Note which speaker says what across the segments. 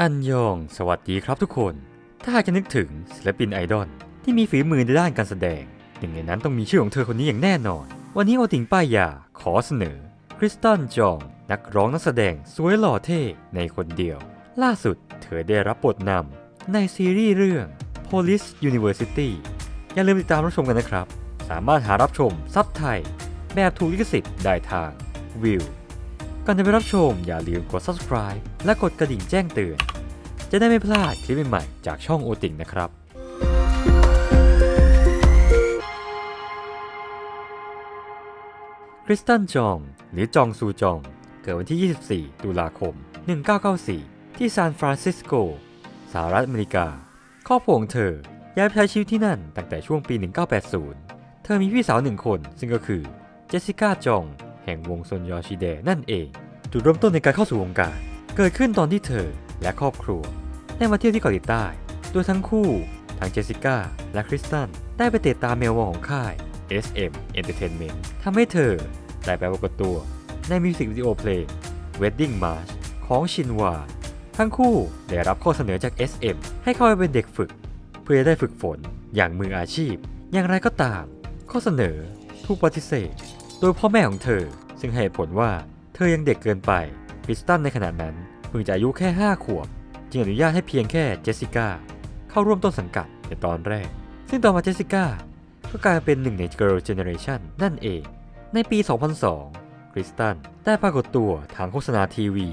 Speaker 1: อันยอง สวัสดีครับทุกคน ถ้าหากจะนึกถึงศิลปินไอดอลที่มีฝีมือในด้านการแสดง หนึ่งในนั้นต้องมีชื่อของเธอคนนี้อย่างแน่นอน วันนี้โอติงป้ายยาขอเสนอ คริสตันจอง นักร้องนักแสดงสวยหล่อเท่ในคนเดียว ล่าสุดเธอได้รับบทนำในซีรีส์เรื่อง Police University อย่าลืมติดตามรับชมกันนะครับ สามารถหารับชมซับไทย แบบถูกลิขสิทธิ์ได้ทางวิว ก่อนจะไปรับชมอย่าลืมกด subscribe และกดกระดิ่งแจ้งเตือน จะได้ไม่พลาดคลิปใหม่ๆจากช่องโอติงนะครับ คริสตันจองหรือจองซูจอง เกิดวันที่ 24 ตุลาคม 1994 ที่ซานฟรานซิสโก สหรัฐอเมริกา ครอบครัวของเธอย้ายไปใช้ชีวิตที่นั่นตั้งแต่ช่วงปี 1980 เธอมีพี่สาวหนึ่งคนซึ่งก็คือเจสสิก้าจองแห่งวงซนยอชิเดนั่นเอง จุดเริ่มต้นในการเข้าสู่วงการ เกิดขึ้นตอนที่เธอและครอบครัว ได้มาเที่ยวที่เกาหลีใต้ โดยทั้งคู่ทั้งเจสสิก้าและคริสตัน ได้ไปเตะตามแมวมองของค่าย SM Entertainment ทำให้เธอได้ไปปรากฏตัวในมิวสิกวิดีโอเพลง Wedding March ของชินวา ทั้งคู่ได้รับข้อเสนอจาก SM ให้เข้าไปเป็นเด็กฝึก เพื่อจะได้ฝึกฝนอย่างมืออาชีพ อย่างไรก็ตาม ข้อเสนอถูกปฏิเสธ โดยพ่อแม่ของเธอ ซึ่งให้เหตุผลว่า เธอยังเด็กเกินไปคริสตันในขณะนั้นเพิ่งจะอายุแค่ 5 ขวบ จึงอนุญาตให้เพียงแค่เจสสิก้าเข้าร่วมต้นสังกัดในตอนแรก ซึ่งต่อมาเจสสิก้าก็กลายเป็นหนึ่งใน Girl Generation นั่นเอง ในปี 2002 คริสตันได้ปรากฏตัวทางโฆษณาทีวี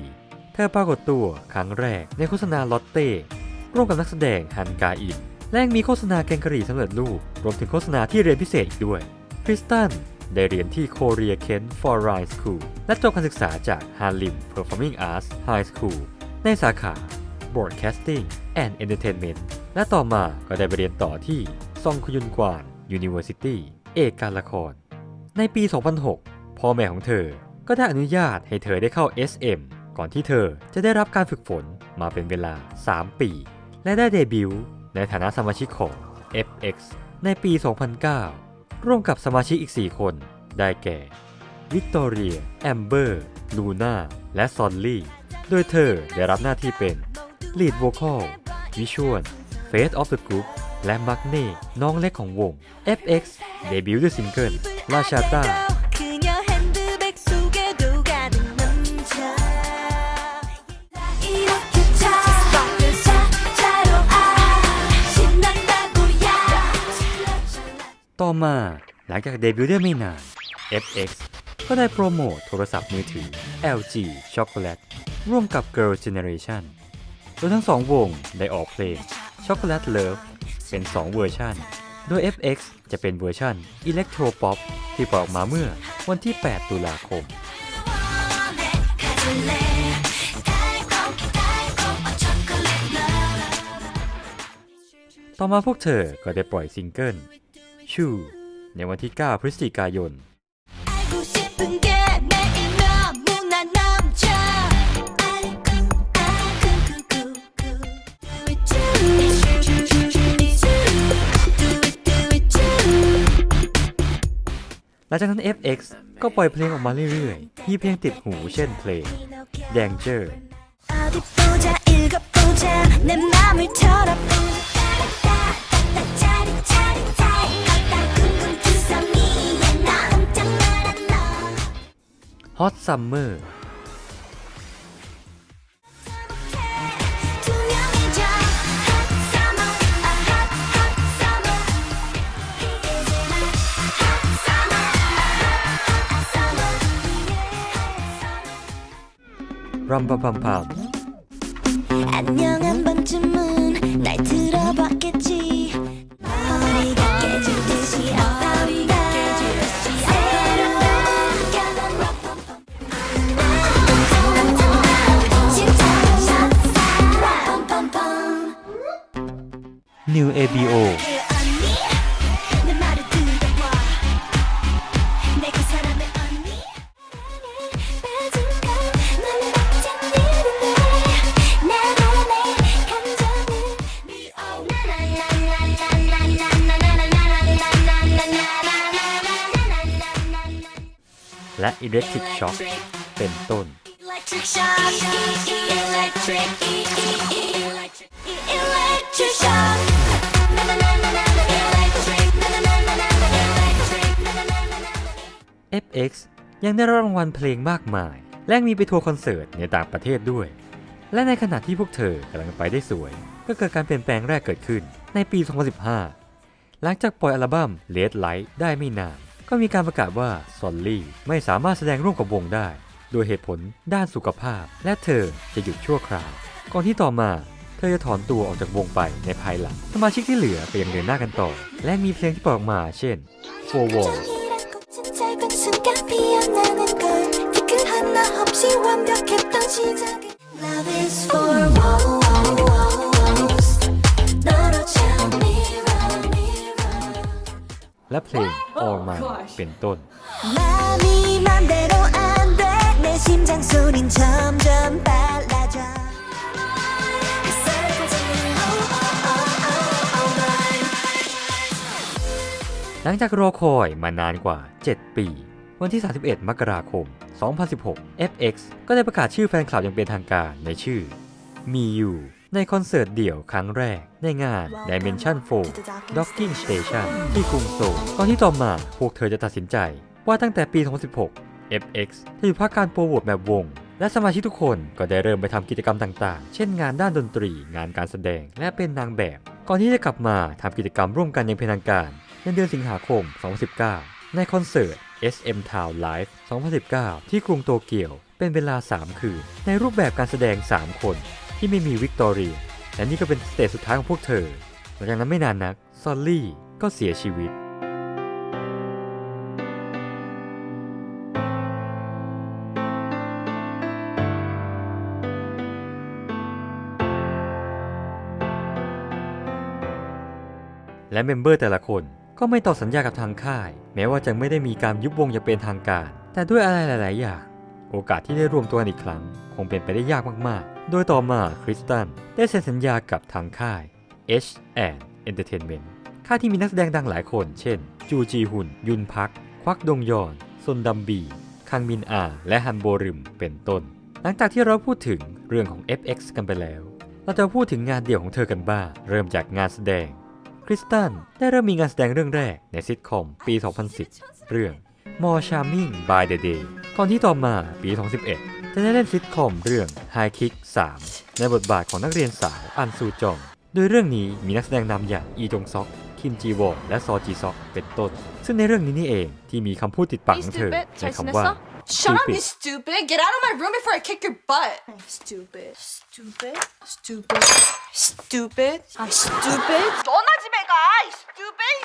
Speaker 1: เธอปรากฏตัวครั้งแรกในโฆษณาลอตเต้ร่วมกับนักแสดงฮันกาอินและยังมีโฆษณาแกงกะหรี่สำเร็จรูปรวมถึงโฆษณาที่เรียนพิเศษอีกด้วยคริสตัน ได้เรียนที่ Korea Kent Foreign School และจบการศึกษาจาก Harlem Performing Arts High School ในสาขา Broadcasting and Entertainment และต่อมาก็ได้ไปเรียนต่อที่ซองคยุนกวาน University เอกการละคร ในปี 2006 พ่อแม่ของเธอ ก็ได้อนุญาตให้เธอได้เข้า SM ก่อนที่เธอจะได้รับการฝึกฝนมาเป็นเวลา 3 ปี และได้เดบิวต์ในฐานะสมาชิกของ FX ในปี 2009 ร่วมกับสมาชิกอีก 4 คน ได้แก่ วิกตอเรีย แอมเบอร์ ลูน่า และซอนลี่ โดยเธอได้รับหน้าที่เป็น Lead Vocal Visual Face of the Group และมักเน่ น้องเล็กของวง FX เดบิวต์ด้วยซิงเกิลลาชาต้า มา หลังจากเดบิวต์ได้ไม่นาน FX ก็ได้โปรโมทโทรศัพท์มือถือ LG Chocolate ร่วมกับ Girl Generation โดยทั้งสองวงได้ออกเพลง Chocolate Love เป็น 2 เวอร์ชัน โดย FX จะเป็นเวอร์ชัน Electro Pop ที่ปล่อยออกมาเมื่อวันที่ 8 ตุลาคมต่อมาพวกเธอก็ได้ปล่อยซิงเกิล ชูในวันที่ 9 พฤศจิกายน
Speaker 2: 알고 싶은 게 매일 너무나 넘쳐 알콩 알콩 쿠쿠쿠 Do it do it do it do it do it
Speaker 1: หลังจากนั้น FX ก็ปล่อยเพลงออกมาเรื่อยๆ มีเพลงติดหูเช่นเพลง Danger
Speaker 2: 어디 보자 읽어보자 내 맘을 털어보자 ฮอตซัมเมอร์รัมปะพั
Speaker 1: มพัม Electric Shock เป็นต้น
Speaker 2: Like Electric shock. Electric. Electric. Electric shock. Na na na na na. Electric. Na na na na na. Electric. Na na na na na.
Speaker 1: FX ยังได้รับรางวัลเพลงมากมาย และมีไปทัวร์คอนเสิร์ตในต่างประเทศด้วย และในขณะที่พวกเธอกำลังไปได้สวย ก็เกิดการเปลี่ยนแปลงแรกเกิดขึ้นในปี 2015 หลังจากปล่อยอัลบั้ม Red Light ได้ไม่นาน ก็มีการประกาศว่าซอนลี่ไม่สามารถแสดงร่วมกับวงได้ โดยเหตุผลด้านสุขภาพ และเธอจะหยุดชั่วคราว ก่อนที่ต่อมาเธอจะถอนตัวออกจากวงไปในภายหลัง สมาชิกที่เหลือก็ยังเดินหน้ากันต่อ และมีเพลงที่ปล่อยออกมา
Speaker 2: เช่น Four Walls Love is for all
Speaker 1: และเพลง All Mine เป็นต้น หลังจากรอคอยมานานกว่า 7 ปี วันที่ 31 มกราคม 2016 FX ก็ได้ประกาศชื่อแฟนคลับอย่างเป็นทางการในชื่อ มีอยู่ ในคอนเสิร์ตเดี่ยวครั้งแรก ในงาน Dimension 4 Docking Station ที่กรุงโซลก่อนที่ต่อมาพวกเธอจะตัดสินใจ ว่าตั้งแต่ปี 2016 FX จะหยุดพักการโปรโมทแบบวง และสมาชิกทุกคนก็ได้เริ่มไปทำกิจกรรมต่างๆ เช่นงานด้านดนตรี งานการแสดง และเป็นนางแบบ ก่อนที่จะกลับมาทำกิจกรรมร่วมกันอย่างเป็นทางการ ในเดือนสิงหาคม 2019 ในคอนเสิร์ต SM Town Live 2019 ที่กรุงโตเกียว เป็นเวลา 3 คืน ในรูปแบบการแสดง 3 คน ที่ไม่มีวิกตอเรียและนี่ก็เป็นสเตจสุดท้ายของพวกเธอ หลังจากนั้นไม่นานนัก ซอลลี่ก็เสียชีวิต และเมมเบอร์แต่ละคนก็ไม่ต่อสัญญากับทางค่าย แม้ว่าจะไม่ได้มีการยุบวงอย่างเป็นทางการ แต่ด้วยอะไรหลาย ๆ อย่าง โอกาสที่ได้รวมตัวกันอีกครั้ง คงเป็นไปได้ยากมากๆ โดยต่อมาคริสตันได้เซ็นสัญญากับทางค่าย H and Entertainment ค่ายที่มีนักแสดงดังหลายคน เช่น จูจีฮุน ยุนพัก ควักดงยอน ซนดัมบี คังมินอา และฮันโบริม เป็นต้น หลังจากที่เราพูดถึงเรื่องของ FX กันไปแล้ว เราจะพูดถึงงานเดี่ยวของเธอกันบ้าง เริ่มจากงานแสดง คริสตันได้เริ่มมีงานแสดงเรื่องแรกในซิทคอมปี 2010 เรื่อง More Charming by the Day ก่อนที่ต่อมาปี 2011 จะได้เล่นซิทคอมเรื่อง High Kick 3 ในบทบาทของนักเรียนสาวอันซูจอง โดยเรื่องนี้มีนักแสดงนำอย่างอีจงซอก คิมจีวอนและซอจีซอกเป็นต้น ซึ่งในเรื่องนี้นี่เองที่มีคำพูดติดปากของเธอในคำว่า
Speaker 3: Shut up, you stupid! Get out of my room before I kick your butt! I'm stupid. Stupid. Stupid. Stupid. I'm stupid. โดนนาจิเมกา stupid.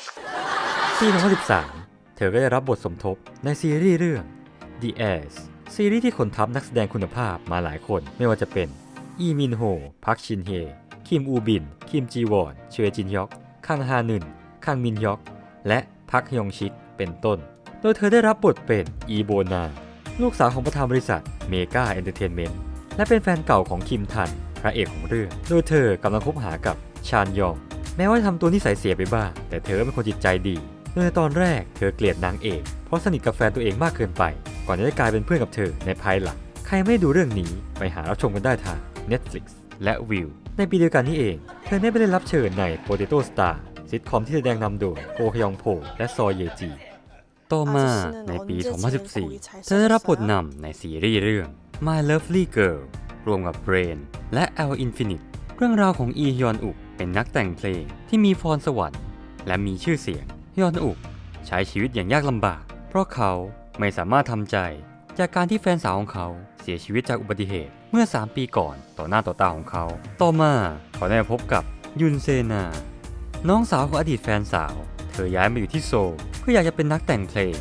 Speaker 1: ปี2013 เธอก็ได้รับบทสมทบในซีรีส์เรื่อง The Heirs ซีรีส์ที่ขนทัพนักแสดงคุณภาพมาหลายคนไม่ว่าจะเป็น อีมินโฮ พักชินเฮ คิมอูบิน คิมจีวอน เชอจินยอก คังฮานึน คังมินยอก และพักฮยองชิก เป็นต้น โดยเธอได้รับบทเป็นอีโบนาลูกสาวของประธานบริษัทเมกาเอนเตอร์เทนเมนต์ และเป็นแฟนเก่าของคิมทัน พระเอกของเรื่อง โดยเธอกำลังคบหากับชานยอง แม้ว่าทำตัวนิสัยเสียไปบ้าง แต่เธอเป็นคนจิตใจดี โดยในตอนแรกเธอเกลียดนางเอก เพราะสนิทกับแฟนตัวเองมากเกินไป ก่อนจะได้กลายเป็นเพื่อนกับเธอในภายหลัง ใครไม่ได้ดูเรื่องนี้ไปหารับชมกันได้ทาง Netflix และ View ในปีเดียวกันนี้เอง เธอได้ไปเล่นรับเชิญใน Potato Star ซิทคอมที่แสดงนำโดยโกฮยองโพและซอเยจี ต่อมาในปี 2014 เธอได้รับบทนำในซีรีส์เรื่อง My Lovely Girl รวมกับ Brain และ L Infinite เรื่องราวของอีฮยอนอุกเป็นนักแต่งเพลงที่มีพรสวรรค์และมีชื่อเสียงฮยอนอุกใช้ชีวิตอย่างยากลำบาก เพราะเขา ไม่สามารถทำใจ จากการที่แฟนสาวของเขาเสียชีวิตจากอุบัติเหตุเมื่อ 3 ปีก่อนต่อหน้าต่อตาของเขา ต่อมาเขาได้มาพบกับยุนเซนา น้องสาวของอดีตแฟนสาว เธอย้ายมาอยู่ที่โซลเพื่ออยากจะเป็นนักแต่งเพลง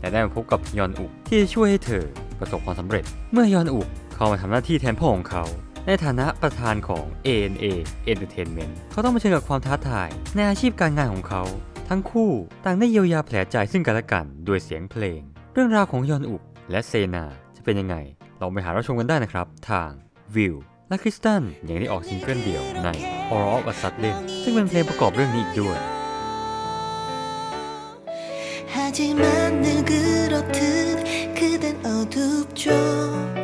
Speaker 1: และได้มาพบกับยอนอุกที่จะช่วยให้เธอประสบความสำเร็จ เมื่อยอนอุกเข้ามาทำหน้าที่แทนพ่อของเขา ในฐานะประธานของ ANA Entertainment เขาต้องมาเผชิญกับความท้าทาย ในอาชีพการงานของเขา ทั้งคู่ต่างได้เยียวยาแผลใจซึ่งกันและกันด้วยเสียงเพลง รื่องราวของยอนอุกและเซนาจะเป็นยังไง เราไปหารับชมกันได้นะครับ ทาง View และคริสตันยังได้ออกซิงเกิลเดี่ยวใน All of a Sudden ซึ่งเป็นเพลงประกอบเรื่องนี้อีกด้วย
Speaker 2: 하지만 늘 그렇듯 그댄 어둡죠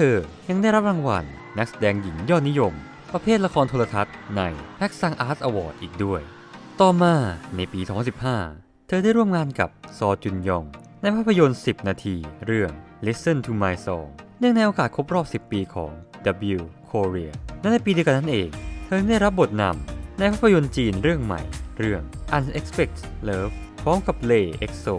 Speaker 1: เธอยังได้รับรางวัล นักแสดงหญิงยอดนิยม ประเภทละครโทรทัศน์ในแพ็กซังอาร์ตอวอร์ดอีกด้วย ต่อมาในปี 2015 เธอได้ร่วมงานกับซอจุนยอง ในภาพยนตร์ 10 นาที เรื่อง Listen to My Song เนื่องในโอกาสครบรอบ 10 ปีของ W Korea และในปีเดียวกันนั้นเอง เธอได้รับบทนำในภาพยนตร์จีนเรื่องใหม่ เรื่อง Unexpected Love พร้อมกับเล EXO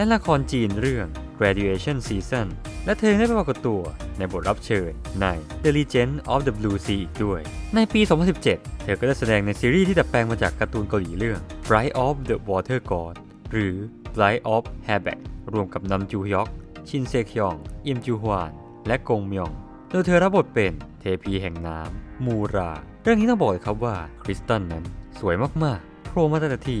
Speaker 1: และละครจีนเรื่อง Graduation Season และเธอได้ไปปรากฏตัวในบทรับเชิญใน The Legend of the Blue Sea อีกด้วย ในปี 2017 เธอก็ได้แสดงในซีรีส์ที่ดัดแปลงมาจากการ์ตูนเกาหลีเรื่อง Bride of the Water God หรือ Bride of Hairback รวมกับนัมจูฮยอก ชินเซคยอง อิมจูฮวาน และกงมยอง โดยเธอรับบทเป็นเทพีแห่งน้ำมูรา เรื่องนี้ต้องบอกเลยครับว่าคริสตันนั้นสวยมากๆ โผล่มาแต่ละที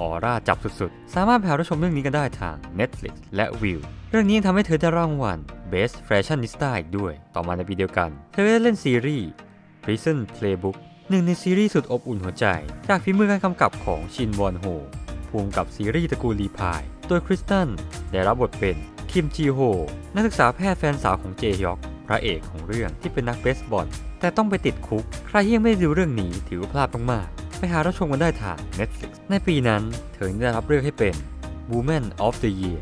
Speaker 1: ออร่าจับสุดๆ สามารถไปหารับชมเรื่องนี้กันได้ทาง Netflix และ View เรื่องนี้ยังทำให้เธอได้รางวัล Best Fashionista อีกด้วย ต่อมาในปีเดียวกัน เธอได้เล่นซีรีส์ Prison Playbook หนึ่งในซีรีส์สุดอบอุ่นหัวใจ จากฝีมือการกำกับของชินวอนโฮภูมิกับซีรีส์ตระกูลลีพาย โดยคริสตันได้รับบทเป็นคิมจีโฮนักศึกษาแพทย์แฟนสาวของเจฮยอกพระเอกของเรื่องที่เป็นนักเบสบอลแต่ต้องไปติดคุก ใครที่ยังไม่ได้ดูเรื่องนี้ถือว่าพลาดมากๆ ไปหารับชมกันได้ทาง Netflix ในปีนั้น เธอได้รับเลือกให้เป็น Woman of the Year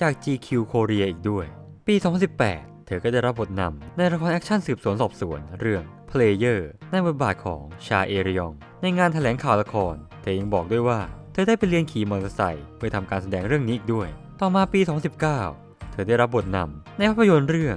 Speaker 1: จาก GQ Korea อีกด้วย ปี 2018 เธอก็ได้รับบทนำในละครแอคชั่นสืบสวนสอบสวนเรื่อง Player ในบทบาทของชาเอรยอง ในงานแถลงข่าวละคร เธอยังบอกด้วยว่า เธอได้ไปเรียนขี่มอเตอร์ไซค์เพื่อทำการแสดงเรื่องนี้อีกด้วย ต่อมาปี 2019 เธอได้รับบทนำในภาพยนตร์เรื่อง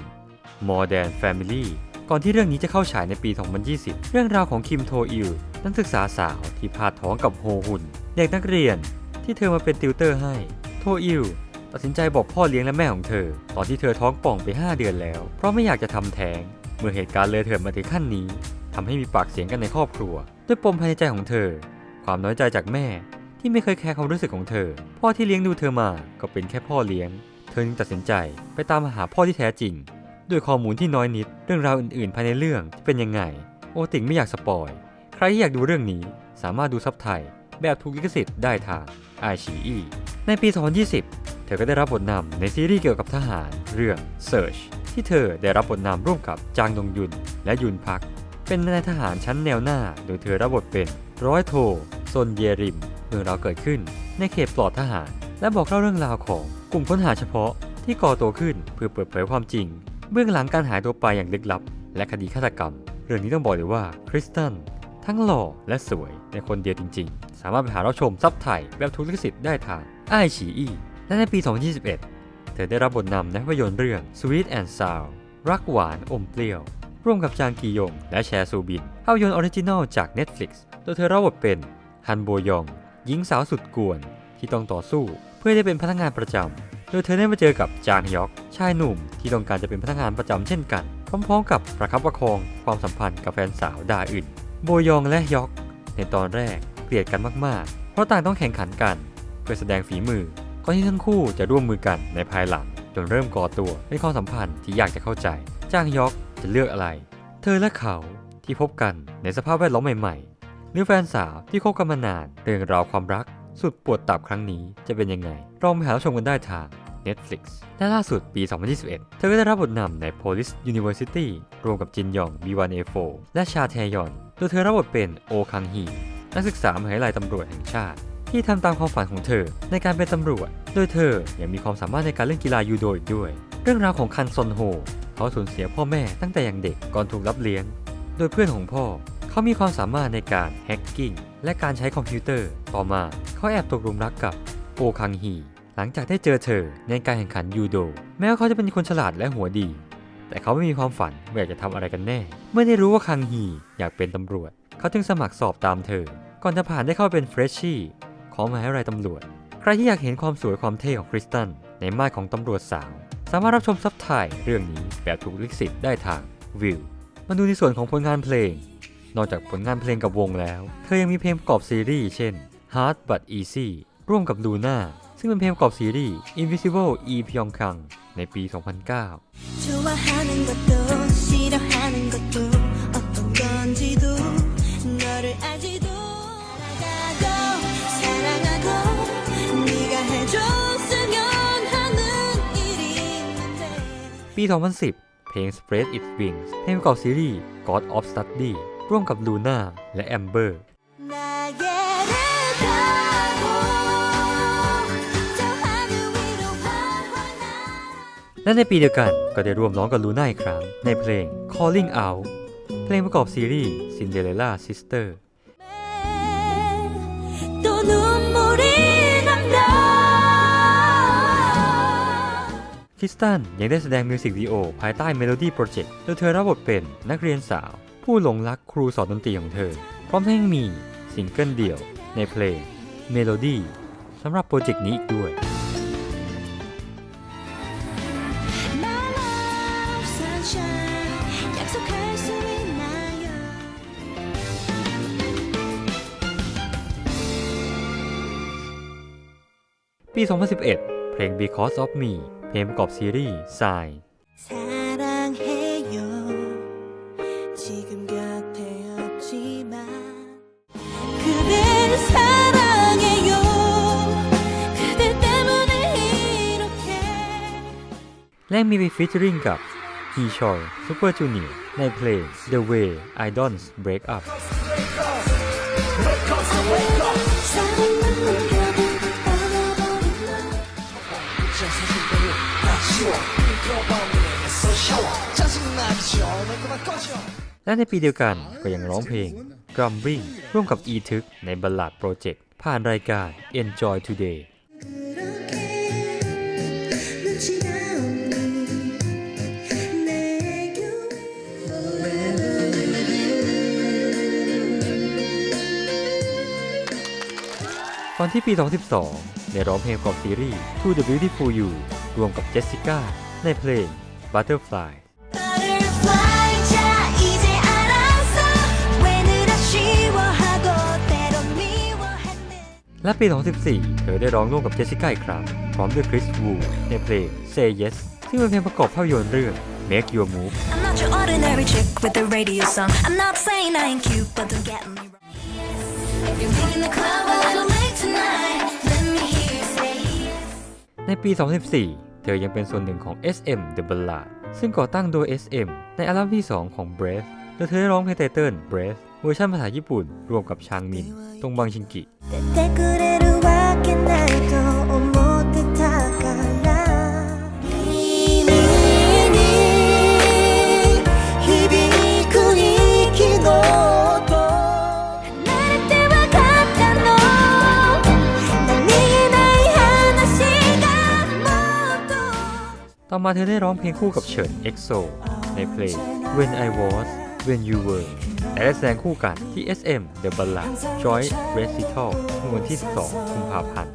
Speaker 1: Modern Family ก่อนที่เรื่องนี้จะเข้าฉายในปี 2020 เรื่องราวของคิมโทอิลนักศึกษาสาวที่พาดท้องกับโฮฮุนเด็กนักเรียน ที่เธอมาเป็นติวเตอร์ให้ โทอิลตัดสินใจบอกพ่อเลี้ยงและแม่ของเธอ ตอนที่เธอท้องป่องไป 5 เดือนแล้ว เพราะไม่อยากจะทำแท้ง เมื่อเหตุการณ์เลยเถิดมาถึงขั้นนี้ทำให้มีปากเสียงกันในครอบครัว ด้วยปมภายในใจของเธอ ความน้อยใจจากแม่ ที่ไม่เคยแคร์ความรู้สึกของเธอ พ่อที่เลี้ยงดูเธอมาก็เป็นแค่พ่อเลี้ยง เธอจึงตัดสินใจไปตามหาพ่อที่แท้จริง ด้วยข้อมูลที่น้อยนิด เรื่องราวอื่นๆ ภายในเรื่องจะเป็นยังไง โอติงไม่อยากสปอย ใครที่อยากดูเรื่องนี้สามารถดูซับไทย แบบถูกลิขสิทธิ์ได้ทาง i อ e ในปี 2020 เธอก็ได้รับบทนำในซีรีส์เกี่ยวกับทหารเรื่อง Search ที่เธอได้รับบทนำร่วมกับจางดงยุนและยุนพัก เป็นนายทหารชั้นแนวหน้า โดยเธอรับบทเป็นร้อยโทซนเยริมเรื่องราวเกิดขึ้น ในเขตปลอดทหาร และบอกเล่าเรื่องราวของกลุ่มค้นหาเฉพาะที่ก่อตัวขึ้นเพื่อเปิดเผยความจริง เบื้องหลังการหายตัวไปอย่างลึกลับ และคดีฆาตกรรม เรื่องนี้ต้องบอกเลยว่าคริสตันทั้งหล่อและสวยในคนเดียวจริง ๆ สามารถไปหารับชมซับไทยแบบทุกลิขสิทธิ์ได้ทางไอฉีอีและในปี 2021 เธอได้รับบทนำในภาพยนตร์เรื่อง Sweet and Sour รักหวานอมเปรี้ยว ร่วมกับจางกียง และแชซูบินภาพยนตร์ออริจินอลจาก Netflix โดยเธอรับบทเป็นฮันโบยอง หญิงสาวสุดกวน ที่ต้องต่อสู้เพื่อได้เป็นพนักงานประจำ โดยเธอได้มาเจอกับจางฮยอก ชายหนุ่มที่ต้องการจะเป็นพนักงานประจำเช่นกัน พร้อมๆกับประคับประคองความสัมพันธ์กับแฟนสาวดาอื่น โบยองและยอก ในตอนแรกเกลียดกันมากๆ เพราะต่างต้องแข่งขันกัน เพื่อแสดงฝีมือก่อนที่ทั้งคู่จะร่วมมือกันในภายหลังจนเริ่มก่อตัวเป็นความสัมพันธ์ที่อยากจะเข้าใจ จางยอกจะเลือกอะไร เธอและเขาที่พบกันในสภาพแวดล้อมใหม่ๆหรือแฟนสาวที่คบกันมานานเรื่องราวความรัก สุดปวดตับครั้งนี้จะเป็นยังไงลองไปหาชมกันได้ทาง Netflix และล่าสุดปี 2021 เธอก็ได้รับบทนำใน Police University รวมกับจินยอง B1A4 และชาแทยอน โดยเธอรับบทเป็นโอคังฮีนักศึกษามหาวิทยาลัยตำรวจแห่งชาติ ที่ทำตามความฝันของเธอในการเป็นตำรวจ โดยเธอยังมีความสามารถในการเล่นกีฬายูโดอีกด้วย เรื่องราวของคันซอนโฮ เขาสูญเสียพ่อแม่ตั้งแต่ยังเด็กก่อนถูกรับเลี้ยง โดยเพื่อนของพ่อ เขามีความสามารถในการแฮกกิ้ง และการใช้คอมพิวเตอร์ ต่อมาเขาแอบตกหลุมรักกับโอคังฮี หลังจากได้เจอเธอในการแข่งขันยูโด แม้ว่าเขาจะเป็นคนฉลาดและหัวดี แต่เขาไม่มีความฝันว่าอยากจะทำอะไรกันแน่ เมื่อได้รู้ว่าคังฮีอยากเป็นตำรวจ เขาจึงสมัครสอบตามเธอ ก่อนจะผ่านได้เข้าเป็นเฟรชชี่ของมหาวิทยาลัยตำรวจ ใครที่อยากเห็นความสวยความเท่ของคริสตันในม่ายของตำรวจสาว สามารถรับชมซับไทยเรื่องนี้แบบถูกลิขสิทธิ์ได้ทางวิวมาดูในส่วนของผลงานเพลง นอกจากผลงานเพลงกับวงแล้ว เธอยังมีเพลงประกอบซีรีส์เช่น Hard But Easy ร่วมกับดูน่าซึ่งเป็นเพลงประกอบซีรีส์ Invisible E Pyongkang ในปี 2009 ปี 2010 เพลง Spread Its Wings เพลงประกอบซีรีส์ God of Study ร่วมกับลู
Speaker 2: น่าและแอมเบอร์
Speaker 1: และในปีเดียวกันก็ได้ร่วมร้องกับลูน่าอีกครั้ง ในเพลง Calling Out เพลงประกอบซีรีส์ Cinderella Sister คริสตันยังได้แสดงมิวสิกวิดีโอภายใต้ Melody Project โดยเธอรับบทเป็นนักเรียนสาว ผู้หลงรักครูสอนดนตรีของเธอ พร้อมทั้งมีซิงเกิลเดี่ยวในเพลงเมโลดี้สำหรับโปรเจกต์นี้อีกด้วยปี 2011 เพลง Because of Me เพลงประกอบซีรีส์ Sign ได้มีฟีเจอริงกับ h e c h o y Super Junior ในเพลง The Way I Don't Break Up และในปีเดียวกันก็ยังร้องเพลง Grumbling ร่วมกับอีทึกในบัลลัดโปรเจกต์ผ่านรายการ Enjoy Today ตอนที่ปี 2012 ได้ร้องเพลงประกอบซีรีส์ To the Beautiful You รวมกับเจสสิก้าในเพลง Butterfly และปี 2014 เธอได้ร้องร่วมกับเจสสิก้าอีกครั้งพร้อมด้วยคริสวูในเพลง Say Yes ซึ่งเป็นเพลงประกอบภาพยนตร์เรื่อง Make Your Move
Speaker 2: ไม่
Speaker 1: ในปี 2014 เธอยังเป็นส่วนหนึ่งของ SM The Ballad ซึ่งก่อตั้งโดย SM ในอัลบั้มที่ 2 ของ Breath โดยเธอได้ร้องเพลงไตเติ้ล Breath เวอร์ชันภาษาญี่ปุ่น รวมกับชางมิน ตรงบังชิงกิ อมาเธอได้ร้องเพลงคู่กับเฉินเอ็กโซในเพลง When I Was When You Were และแสดงคู่กันที่ SM The Ballad Joint Recital เมื่อวันที่ 12 กุมภาพันธ์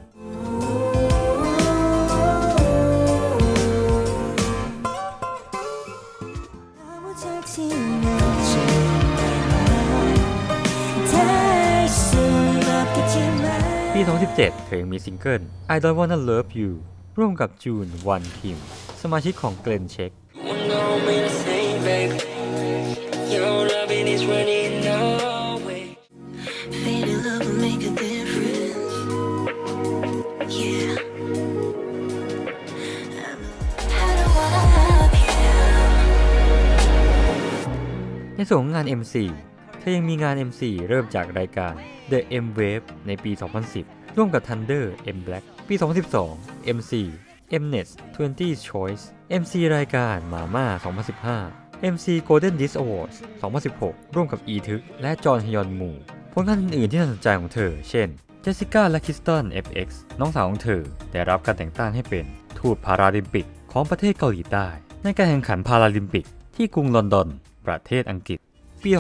Speaker 1: ปี 2017 เธอยังมีซิงเกิล I Don't Wanna Love You ร่วมกับจูนวันคิม สมาชิกของ
Speaker 2: เกลนเช็ค
Speaker 1: ในส่วนของงาน MC เธอยังมีงาน MC เริ่มจากรายการ The M Wave ในปี 2010 ร่วมกับ Thunder M Black ปี 2012 MC Mnet 20 Choice MC รายการมาม่า2015 MC Golden Disc Awards 2016 ร่วมกับ E ทึก และจอห์นฮยอนมูผลงานอื่นๆที่น่าสนใจของเธอ เช่น เจสสิก้าและคิสตัน FX น้องสาวของเธอ ได้รับการแต่งตั้งให้เป็นทูตพาราลิมปิกของประเทศเกาหลีใต้ ในการแข่งขันพาราลิมปิก ที่กรุงลอนดอน ประเทศอังกฤษ ปี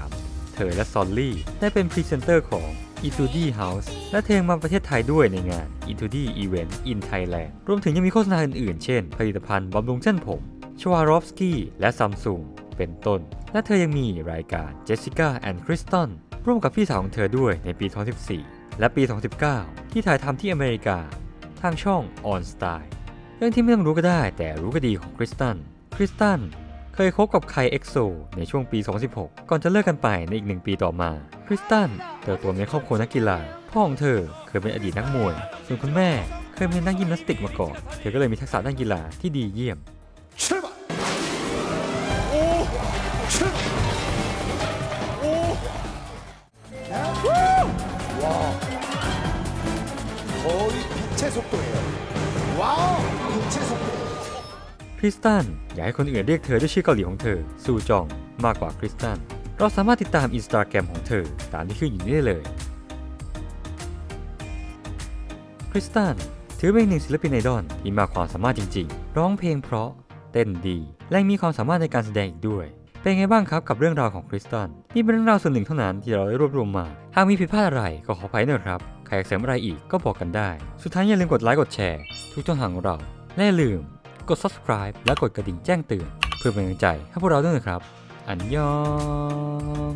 Speaker 1: 2013 เธอและซอลลี่ ได้เป็นพรีเซนเตอร์ของ e t u d y House และเทงมาประเทศไทยด้วยในงาน e t u d y Event in Thailand รวมถึงยังมีโฆษณาอื่นๆ เช่น ผลิตภัณฑ์บำรุงเส้นผมชวารอฟสกี้และซัมซุงเป็นต้น และเธอยังมีรายการ Jessica and Kristen ร่วมกับพี่สาวของเธอด้วยในปี 2014 และปี 2019 ที่ถ่ายทำที่อเมริกา ทางช่อง On Style เรื่องที่ไม่ต้องรู้ก็ได้แต่รู้ก็ดีของคริสตันคริสตัน เคยคบกับใครเอ็กโซในช่วงปี 2016 ก่อนจะเลิกกันไปในอีกหนึ่งปีต่อมา คริสตันเติบโตในครอบครัวนักกีฬา พ่อของเธอเคยเป็นอดีตนักมวย ส่วนคุณแม่เคยเป็นนักยิมนาสติกมาก่อน เธอก็เลยมีทักษะด้านกีฬาที่ดีเยี่ยม
Speaker 4: โอ้ยเชสุกุเค
Speaker 1: ริสตันอยากให้คนอื่นเรียกเธอด้วยชื่อเกาหลีของเธอ ซูจอง มากกว่าคริสตัน เราสามารถติดตามอินสตาแกรมของเธอ ตามที่ขึ้นอยู่นี้ได้เลย คริสตันถือเป็นหนึ่งศิลปินไอดอลที่มากความสามารถจริง ๆ ร้องเพลงเพราะ เต้นดี และมีความสามารถในการแสดงอีกด้วย เป็นไงบ้างครับกับเรื่องราวของคริสตัน นี่เป็นเรื่องราวส่วนหนึ่งเท่านั้นที่เราได้รวบรวมมา หากมีผิดพลาดอะไรก็ขออภัยด้วยครับ ใครอยากเสริมอะไรอีกก็บอกกันได้ สุดท้ายอย่าลืมกดไลค์กดแชร์ ทุกช่องทางของเราและอย่าลืม กด subscribe และกดกระดิ่งแจ้งเตือน เพื่อเป็นกำลังใจให้พวกเราด้วยนะครับ อันยอง